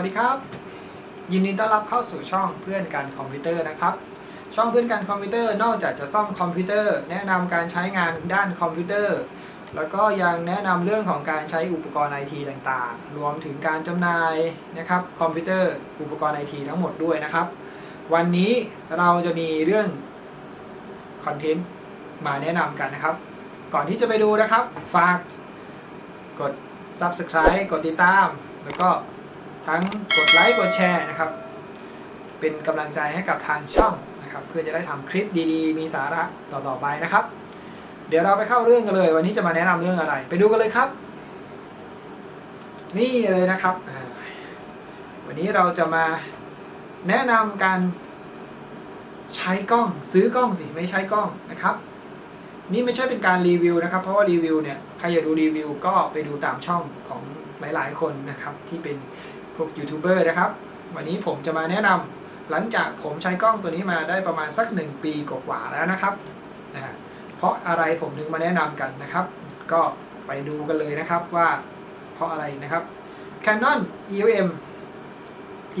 วัสดีครับ ยินดีต้อนรับเข้าสู่ช่องเพื่อนกันคอมพิวเตอร์นะครับ ช่องเพื่อนกันคอมพิวเตอร์นอกจากจะซ่อมคอมพิวเตอร์ แนะนำการใช้งานด้านคอมพิวเตอร์ แล้วก็ยังแนะนำเรื่องของการใช้อุปกรณ์ไอทีต่างๆ รวมถึงการจำหน่ายนะครับคอมพิวเตอร์อุปกรณ์ไอทีทั้งหมดด้วยนะครับ วันนี้เราจะมีเรื่องคอนเทนต์มาแนะนำกันนะครับ ก่อนที่จะไปดูนะครับ ฝากกด Subscribe กดติดตาม แล้วก็ ทั้งกดไลค์กดแชร์นะครับเป็นกำลังใจให้กับทางช่องนะครับเพื่อจะได้ทำคลิปดีๆ มีสาระต่อๆไปนะครับ เดี๋ยวเราไปเข้าเรื่องกันเลย วันนี้จะมาแนะนำเรื่องอะไร ไปดูกันเลยครับ นี่เลยนะครับ วันนี้เราจะมาแนะนำการใช้กล้องซื้อกล้องสิไม่ใช้กล้องนะครับ นี่ไม่ใช่เป็นการรีวิวนะครับ เพราะว่ารีวิวเนี่ยใครอยากดูรีวิวก็ไปดูตามช่องของหลาย ๆ คนนะครับที่เป็น พวกยูทูบเบอร์นะครับ วันนี้ผมจะมาแนะนำหลังจากผมใช้กล้องตัวนี้มาได้ประมาณสัก 1 ปีกว่าแล้วนะครับนะฮะเพราะอะไรผมถึงมาแนะนำกันนะครับ ก็ไปดูกันเลยนะครับว่าเพราะอะไรนะครับ Canon EOM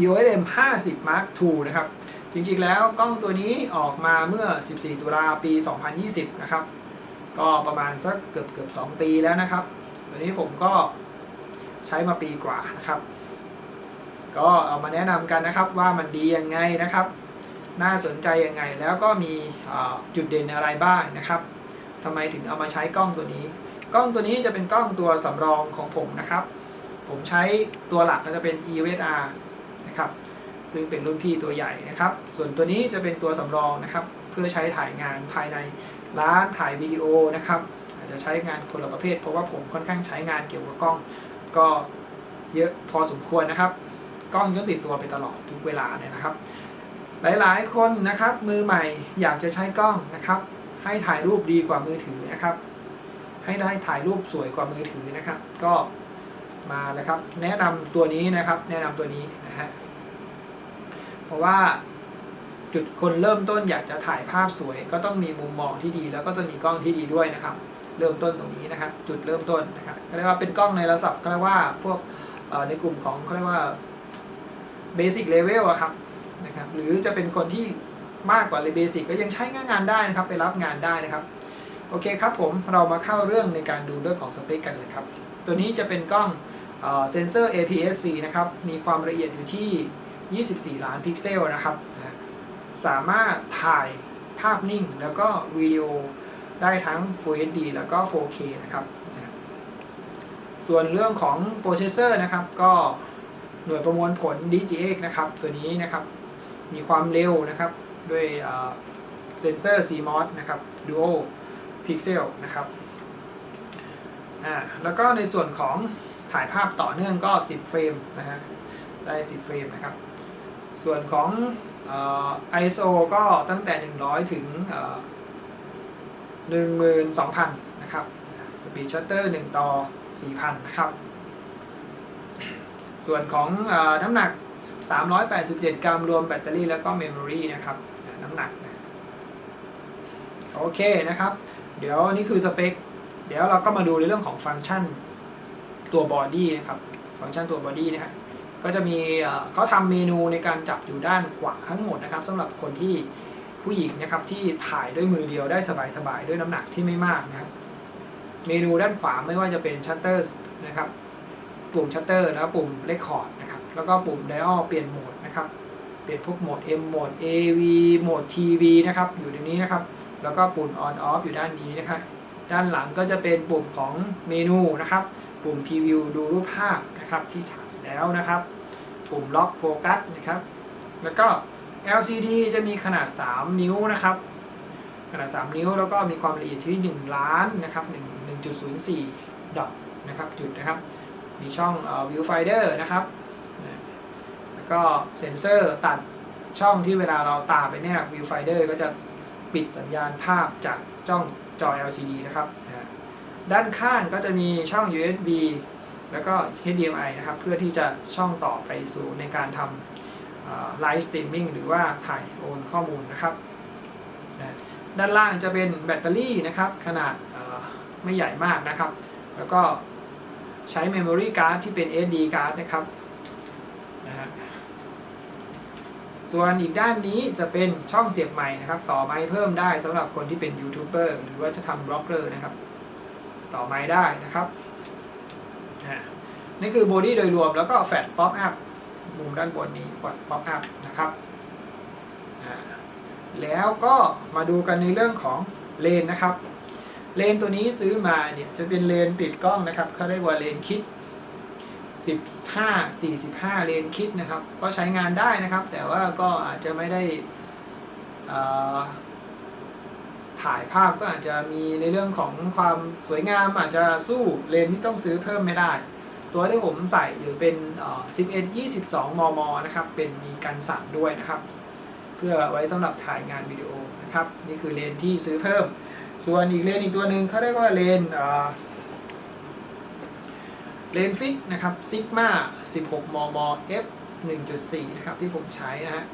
EOM 50 Mark II นะครับ จริงๆแล้วกล้องตัวนี้ออกมาเมื่อ 14 ตุลาปี 2020 นะครับ ก็ประมาณสักเกือบเกือบ2ปีแล้วนะครับ ตัวนี้ผมก็ใช้มาปีกว่านะครับ ก็เอามาแนะนำกันนะครับว่ามันดียังไงนะครับ น่าสนใจยังไง แล้วก็มีจุดเด่นอะไรบ้างนะครับทำไมถึงเอามาใช้กล้องตัวนี้ กล้องตัวนี้จะเป็นกล้องตัวสำรองของผมนะครับ ผมใช้ตัวหลักก็จะเป็น EOSR นะครับซึ่งเป็นรุ่นพี่ตัวใหญ่นะครับ ส่วนตัวนี้จะเป็นตัวสำรองนะครับ เพื่อใช้ถ่ายงานภายในร้านถ่ายวิดีโอนะครับอาจจะใช้งานคนละประเภท เพราะว่าผมค่อนข้างใช้งานเกี่ยวกับกล้อง ก็เยอะพอสมควรนะครับ กล้องต้องติดตัวไปตลอดทุกเวลาเนี่ยนะครับ หลายๆ คนนะครับมือใหม่อยากจะใช้กล้องนะครับ ให้ถ่ายรูปดีกว่ามือถือนะครับ ให้ได้ถ่ายรูปสวยกว่ามือถือนะครับ ก็มาแล้วครับ แนะนำตัวนี้นะครับ แนะนำตัวนี้นะฮะเพราะว่าจุดคนเริ่มต้นอยากจะถ่ายภาพสวย ก็ต้องมีมุมมองที่ดี แล้วก็ต้องมีกล้องที่ดีด้วยนะครับ เริ่มต้นตรงนี้นะครับ จุดเริ่มต้นนะครับก็เรียกว่าเป็นกล้องในระดับก็เรียกว่าพวกในกลุ่มของเขาเรียกว่า เบสิกเลเวลอะครับนะครับ หรือจะเป็นคนที่มากกว่าเลยเบสิกก็ยังใช้งานได้นะครับ ไปรับงานได้นะครับ โอเคครับผมเรามาเข้าเรื่องในการดูเรื่องของสเปคกันเลยครับ ตัวนี้จะเป็นกล้องเซนเซอร์ APS-C นะครับ มีความละเอียดอยู่ที่ 24 ล้านพิกเซลนะครับ สามารถถ่ายภาพนิ่งแล้วก็วิดีโอได้ทั้ง Full HD แล้วก็ 4K นะครับ ส่วนเรื่องของโปรเซสเซอร์นะครับ ก็ หน่วยประมวลผล DGX นะครับ ตัวนี้นะครับ มีความเร็วนะครับ ด้วยเซนเซอร์ CMOS นะครับ Dual Pixel นะครับอ่าแล้วก็ในส่วนของถ่ายภาพต่อเนื่องก็ 10 เฟรมนะฮะ ได้ 10 เฟรมนะครับ ส่วนของ ISO ก็ตั้งแต่ 100 ถึง 12,000 นะครับ Speed Shutter 1ต่อ 4,000 นะครับ ส่วนของอน้ำหนัก 387 กรัมรวมแบตเตอรี่แล้วก็เมมโมรีนะครับน้ำหนักนะโอเคนะครับ เดี๋ยวนี่คือสเปค เดี๋ยวเราก็มาดูในเรื่องของฟังก์ชันตัวบอดี้นะครับฟังก์ชันตัวบอดี้นะฮะก็จะมีเขาทำเมนูในการจับอยู่ด้านขวาทั้งหมดนะครับสำหรับคนที่ผู้หญิงนะครับที่ถ่ายด้วยมือเดียวได้สบายๆ ด้วยน้ำหนักที่ไม่มากนะครับ เมนูด้านขวาไม่ว่าจะเป็นชัตเตอร์นะครับ ปุ่มชัตเตอร์แล้วปุ่มเลคคอร์ดนะครับ แล้วก็ปุ่มไดอัลเปลี่ยนโหมดนะครับ เปลี่ยนพวกโหมด M โหมด AV โหมด TV นะครับ อยู่ในนี้นะครับ แล้วก็ปุ่ม on off อยู่ด้านนี้นะครับ ด้านหลังก็จะเป็นปุ่มของเมนูนะครับ ปุ่ม preview ดูรูปภาพนะครับที่ถ่ายแล้วนะครับ ปุ่มล็อกโฟกัสนะครับ แล้วก็ LCD จะมีขนาด 3 นิ้วนะครับ ขนาด 3 นิ้วแล้วก็มีความละเอียดที่ 1 ล้านนะครับ1 1.04ดอทนะครับจุดนะครับ มีช่อง viewfinder นะครับ แล้วก็เซ็นเซอร์ตัดช่องที่เวลาเราตาไปเนี่ย viewfinder ก็จะปิดสัญญาณภาพจากจ้องจอ LCD นะครับ ด้านข้างก็จะมีช่อง USB แล้วก็ HDMI นะครับ เพื่อที่จะช่องต่อไปสู่ในการทำไลฟ์สตรีมมิ่งหรือว่าถ่ายโอนข้อมูลนะครับ ด้านล่างจะเป็นแบตเตอรี่นะครับ ขนาดไม่ใหญ่มากนะครับ แล้วก็ ใช้ Memory Card ที่เป็น SD card นะครับนะฮะส่วนอีกด้านนี้จะเป็นช่องเสียบใหม่นะครับ ต่อไม้เพิ่มได้สำหรับคนที่เป็นยูทูบเบอร์หรือว่าจะทำบล็อกเกอร์นะครับ ต่อไม้ได้นะครับนี่คือบอดี้โดยรวมแล้วก็แฟลตป๊อปอัพมุมด้านบนนี้แฟลตป๊อปอัพนะครับอ่าแล้วก็มาดูกันในเรื่องของเลนนะครับ เลนตัวนี้ซื้อมาเนี่ยจะเป็นเลนติดกล้องนะครับเขาเรียกว่าเลนคิด 15 45 เลนคิดนะครับ ก็ใช้งานได้นะครับ แต่ว่าก็อาจจะไม่ได้ถ่ายภาพก็อาจจะมีในเรื่องของความสวยงามอาจจะสู้เลนที่ต้องซื้อเพิ่มไม่ได้ ตัวที่ผมใส่หรือเป็น 11 22 มม นะครับ เป็นมีกันสั่นด้วยนะครับ เพื่อไว้สำหรับถ่ายงานวิดีโอนะครับ นี่คือเลนที่ซื้อเพิ่ม ส่วนอีกเลนอีกตัวหนึ่งเขาเรียกว่าเลนเอ่อเลนฟิกนะครับซิกมา16 มม f 1.4 นะครับ ที่ผมใช้นะฮะ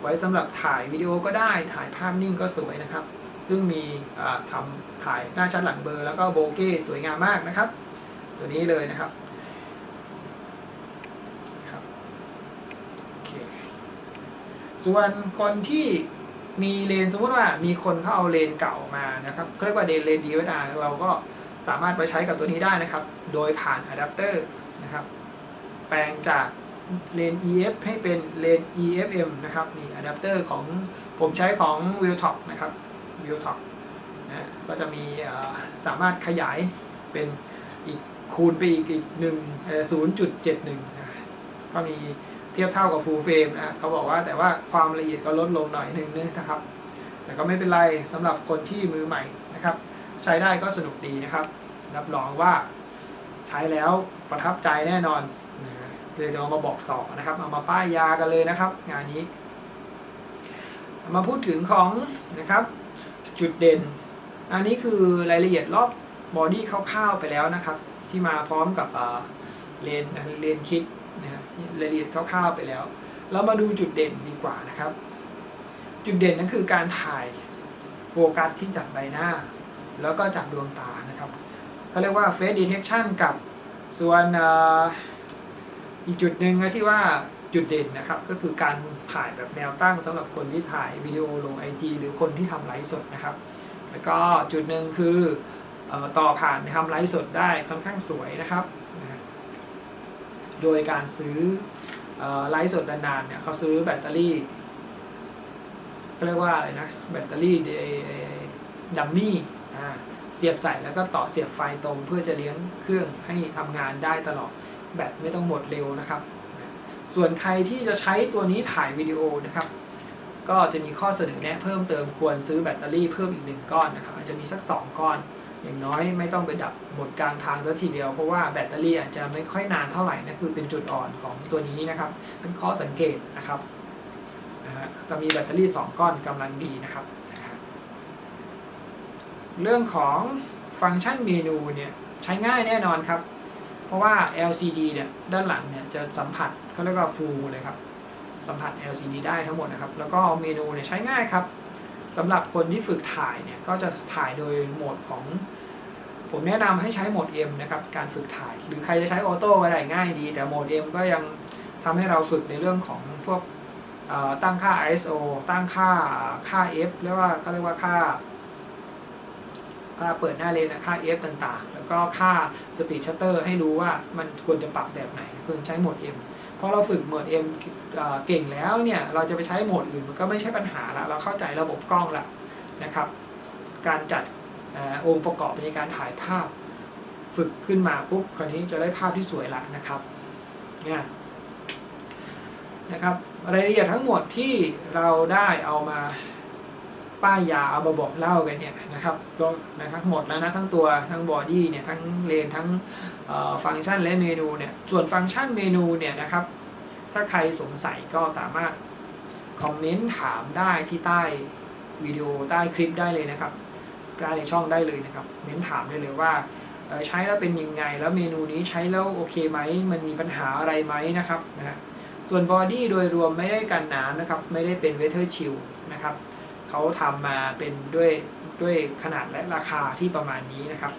ไว้สำหรับถ่ายวิดีโอก็ได้ถ่ายภาพนิ่งก็สวยนะครับ ซึ่งมีทำถ่ายหน้าชัดหลังเบอร์ แล้วก็โบเก้สวยงามมากนะครับ ตัวนี้เลยนะครับส่วนคนที่ มีเลนสมมุติว่ามีคนเขาเอาเลนเก่ามานะครับเขาเรียกว่าเลนเลนดีไว้ดาเราก็สามารถไปใช้กับตัวนี้ได้นะครับ โดยผ่านอะแดปเตอร์นะครับ แปลงจากเลน EF ให้เป็นเลน EFM นะครับมีอะแดปเตอร์ของผมใช้ของ w i l t o p นะครับ w i l t o p นะก็จะมีสามารถขยายเป็นอีกคูณไปอีกอีกหนึ่งศูนย์จุดเจ็ดหนึ่งก็มี เทียบเท่ากับ full frame นะเขาบอกว่าแต่ว่าความละเอียดก็ลดลงหน่อยหนึ่งนะครับ แต่ก็ไม่เป็นไรสำหรับคนที่มือใหม่นะครับ ใช้ได้ก็สนุกดีนะครับ รับรองว่าใช้แล้วประทับใจแน่นอนนะฮะเลยจะเอามาบอกต่อนะครับเอามาป้ายยากันเลยนะครับ งานนี้ มาพูดถึงของนะครับ จุดเด่น อันนี้คือรายละเอียดรอบบอดี้คร่าวๆไปแล้วนะครับ ที่มาพร้อมกับเลนเลนคิด นะฮะที่รายละเอียดคร่าวๆไปแล้ว เรามาดูจุดเด่นดีกว่านะครับ จุดเด่นนั่นคือการถ่ายโฟกัสที่จากใบหน้า แล้วก็จากดวงตานะครับเขาเรียกว่า face detection กับส่วนอ,อีกจุดหนึ่งนะที่ว่าจุดเด่นนะครับ ก็คือการถ่ายแบบแนวตั้งสำหรับคนที่ถ่ายวิดีโอลง IG หรือคนที่ทำไลฟ์สดนะครับ แล้วก็จุดหนึ่งคือต่อผ่านทำไลฟ์สดได้ค่อนข้างสวยนะครับ โดยการซื้ออไลฟ์สดนานๆเนี่ยเขาซื้อแบตเตอรี่เขาเรียกว่าอะไรนะแบตเตอรี่ดัมมี่เสียบใส่แล้วก็ต่อเสียบไฟตรงเพื่อจะเลี้ยงเครื่องให้ทำงานได้ตลอดแบตไม่ต้องหมดเร็วนะครับ ส่วนใครที่จะใช้ตัวนี้ถ่ายวิดีโอนะครับ ก็จะมีข้อเสนอแนะเพิ่มเติมควรซื้อแบตเตอรี่เพิ่มอีกหนึ่งก้อนนะครับอาจจะมีสัก 2 ก้อน อย่างน้อยไม่ต้องไปดับหมดกลางทางซะทีเดียว เพราะว่าแบตเตอรี่อาจจะไม่ค่อยนานเท่าไหร่นะคือเป็นจุดอ่อนของตัวนี้นะครับ เป็นข้อสังเกตนะครับนะฮะก็มีแบตเตอรี่ 2 ก้อนกำลังดีนะครับ เรื่องของฟังก์ชันเมนูเนี่ยใช้ง่ายแน่นอนครับ เพราะว่า LCD เนี่ยด้านหลังเนี่ยจะสัมผัสเขาเรียกว่า full เลยครับ สัมผัส LCD ได้ทั้งหมดนะครับ แล้วก็เมนูเนี่ยใช้ง่ายครับ สำหรับคนที่ฝึกถ่ายเนี่ยก็จะถ่ายโดยโหมดของ ผมแนะนำให้ใช้โหมด M นะครับการฝึกถ่าย หรือใครจะใช้ออโต้ก็ได้ง่ายดี แต่โหมด M ก็ยังทำให้เราฝึกในเรื่องของพวกตั้งค่า ISO ตั้งค่าค่า F เรียกว่าเขาเรียกว่าค่าค่าเปิดหน้าเลนนะค่า F ต่างๆ แล้วก็ค่า Speed Shutter ให้รู้ว่ามันควรจะปรับแบบไหนควรใช้โหมด M อเราฝึกโหมด M เอ็มเก่งแล้วเนี่ยเราจะไปใช้โหมดอื่นมันก็ไม่ใช่ปัญหาละเราเข้าใจระบบกล้องละนะครับ การจัดออองค์ประกอบในการถ่ายภาพ ฝึกขึ้นมาปุ๊บคราวนี้จะได้ภาพที่สวยละนะครับเนี่ยนะครับรายละเอียดทั้งหมดที่เราได้เอามา ป้ายยาเอามาบอกเล่ากันเนี่ยนะครับก็นะครับหมดแล้วนะทั้งตัวทั้งบอดี้เนี่ยทั้งเลนทั้งฟังก์ชันและเมนูเนี่ยส่วนฟังก์ชันเมนูเนี่ยนะครับถ้าใครสงสัยก็สามารถคอมเมนต์ถามได้ที่ใต้วิดีโอใต้คลิปได้เลยนะครับใต้ในช่องได้เลยนะครับเม้นถามได้เลยว่าใช้แล้วเป็นยังไง แล้วเมนูนี้ใช้แล้วโอเคไหมมันมีปัญหาอะไรไหมนะครับนะฮะส่วนบอดี้โดยรวมไม่ได้กันน้ำนะครับ ไม่ได้เป็นเวเทอร์ชิลนะครับ เขาทำมาเป็นด้วยด้วยขนาดและราคาที่ประมาณนี้นะครับ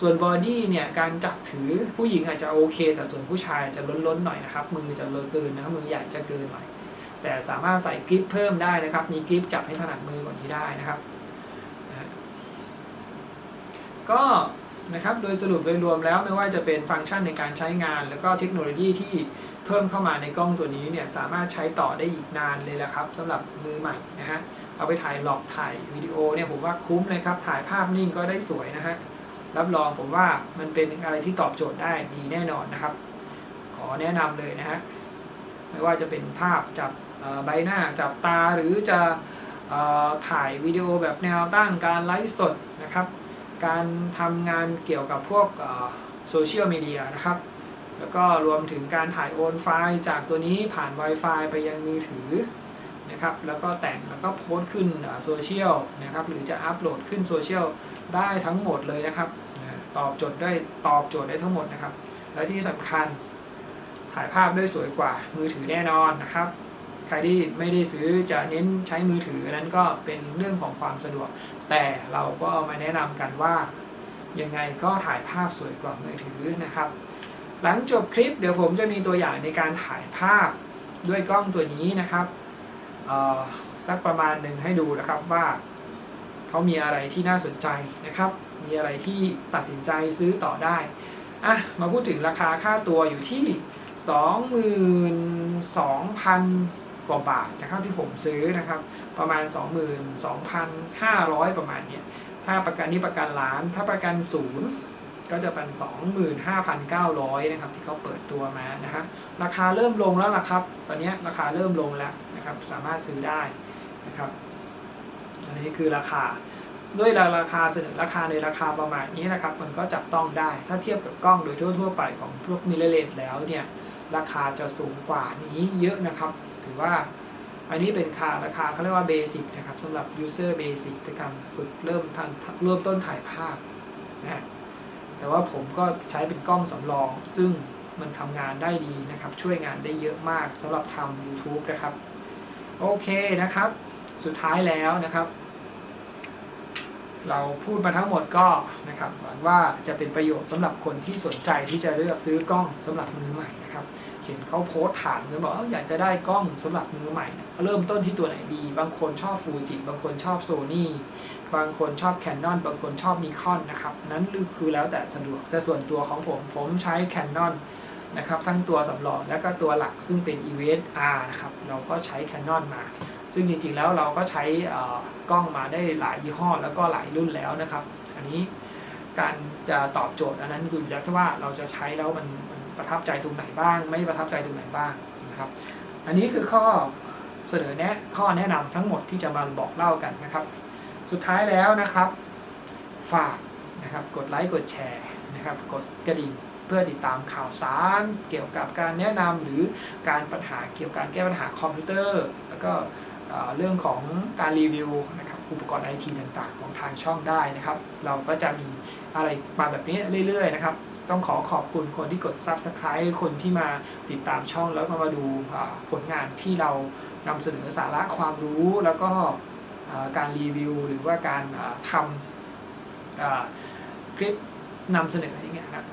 ส่วนบอดี้เนี่ยการจับถือผู้หญิงอาจจะโอเค แต่ส่วนผู้ชายจะล้นๆหน่อยนะครับ มือจะเลอะเกินนะครับมือใหญ่จะเกินหน่อย แต่สามารถใส่กริปเพิ่มได้นะครับ มีกริปจับให้ถนัดมือกว่านี้ได้นะครับก็นะครับโดยสรุปโดยรวมแล้วไม่ว่าจะเป็นฟังก์ชันในการใช้งาน แล้วก็เทคโนโลยีที่ เพิ่มเข้ามาในกล้องตัวนี้เนี่ยสามารถใช้ต่อได้อีกนานเลยละครับสำหรับมือใหม่นะฮะเอาไปถ่ายหลอกถ่ายวิดีโอเนี่ยผมว่าคุ้มเลยครับถ่ายภาพนิ่งก็ได้สวยนะฮะรับรองผมว่ามันเป็นอะไรที่ตอบโจทย์ได้ดีแน่นอนนะครับ ขอแนะนำเลยนะฮะไม่ว่าจะเป็นภาพจับใบหน้าจับตาหรือจะออถ่ายวิดีโอแบบแนวตั้งการไลฟ์สดนะครับ การทำงานเกี่ยวกับพวกโซเชียลมีเดียนะครับ แล้วก็รวมถึงการถ่ายโอนไฟล์จากตัวนี้ผ่าน Wi-Fi ไปยังมือถือนะครับ แล้วก็แต่งแล้วก็โพสต์ขึ้นโซเชียลนะครับ หรือจะอัปโหลดขึ้นโซเชียลได้ทั้งหมดเลยนะครับนะตอบโจทย์ได้ตอบโจทย์ได้ทั้งหมดนะครับ และที่สำคัญถ่ายภาพได้สวยกว่ามือถือแน่นอนนะครับ ใครที่ไม่ได้ซื้อจะเน้นใช้มือถือนั้นก็เป็นเรื่องของความสะดวก แต่เราก็เอามาแนะนำกันว่ายังไงก็ถ่ายภาพสวยกว่ามือถือนะครับ หลังจบคลิปเดี๋ยวผมจะมีตัวอย่างในการถ่ายภาพด้วยกล้องตัวนี้นะครับสักประมาณหนึ่งให้ดูนะครับว่าเขามีอะไรที่น่าสนใจนะครับ มีอะไรที่ตัดสินใจซื้อต่อได้อะมาพูดถึงราคาค่าตัวอยู่ที่ 22,000 กว่าบาทนะครับที่ผมซื้อนะครับประมาณ 22,500 ประมาณเนี้ยถ้าประกันนี้ประกันล้านถ้าประกันศูนย์ ก็จะเป็น 25,900นะครับที่เขาเปิดตัวมานะฮะราคาเริ่มลงแล้วล่ะครับ ตอนนี้ราคาเริ่มลงแล้วนะครับสามารถซื้อได้นะครับอันนี้คือราคาด้วยราคาเสนอราคาในราคาประมาณนี้นะครับ มันก็จับต้องได้ ถ้าเทียบกับกล้องโดยทั่ว ๆ ไปของพวกมิเลเลตแล้วเนี่ยราคาจะสูงกว่านี้เยอะนะครับ ถือว่าอันนี้เป็นค่าราคาเขาเรียกว่าเบสิกนะครับสำหรับ user basic ในการฝึกเริ่มทันเริ่มต้นถ่ายภาพนะฮะ แต่ว่าผมก็ใช้เป็นกล้องสำรอง ซึ่งมันทำงานได้ดีนะครับ ช่วยงานได้เยอะมากสำหรับทำ YouTube นะครับ โอเคนะครับ สุดท้ายแล้วนะครับ เราพูดมาทั้งหมดก็นะครับหวังว่าจะเป็นประโยชน์สำหรับคนที่สนใจที่จะเลือกซื้อกล้องสำหรับมือใหม่นะครับ เห็นเขาโพสต์ถามกันบอกเอออยากจะได้กล้องสำหรับมือใหม่ เริ่มต้นที่ตัวไหนดี บางคนชอบฟูจิบางคนชอบโซนี่บางคนชอบแคนนอนบางคนชอบนิคอนนะครับ นั้นคือแล้วแต่สะดวกแต่ส่วนตัวของผมผมใช้แคนนอนนะครับทั้งตัวสำรองและก็ตัวหลักซึ่งเป็น EVS R นะครับเราก็ใช้ Canon มา ซึ่งจริงๆแล้วเราก็ใช้กล้องมาได้หลายยี่ห้อ แล้วก็หลายรุ่นแล้วนะครับ อันนี้การจะตอบโจทย์อันนั้นคือแล้วที่ว่าเราจะใช้แล้วมัน ประทับใจตรงไหนบ้าง ไม่ประทับใจตรงไหนบ้างนะครับ อันนี้คือข้อเสนอแนะข้อแนะนำทั้งหมดที่จะมาบอกเล่ากันนะครับ สุดท้ายแล้วนะครับ ฝากนะครับกดไลค์กดแชร์นะครับกดกระดิ่งเพื่อติดตามข่าวสารเกี่ยวกับการแนะนำหรือการปัญหาเกี่ยวกับการแก้ปัญหาคอมพิวเตอร์ แล้วก็เรื่องของการรีวิวนะครับอุปกรณ์ไอทีต่างๆ ของทางช่องได้นะครับ เราก็จะมีอะไรมาแบบนี้เรื่อยๆนะครับ ต้องขอขอบคุณคนที่กด Subscribe คนที่มาติดตามช่องแล้วก็มาดูผลงานที่เรานำเสนอสาระความรู้แล้วก็การรีวิว หรือว่าการทำคลิปนำเสนออย่างเงี้ยครับ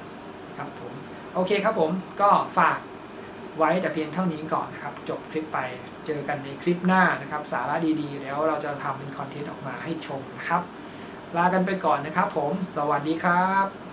ครับผมโอเคครับผมก็ฝากไว้แต่เพียงเท่านี้ก่อนนะครับ จบคลิปไปเจอกันในคลิปหน้านะครับ สาระดีๆ แล้วเราจะทำเป็นคอนเทนต์ออกมาให้ชมนะครับ ลากันไปก่อนนะครับผม สวัสดีครับ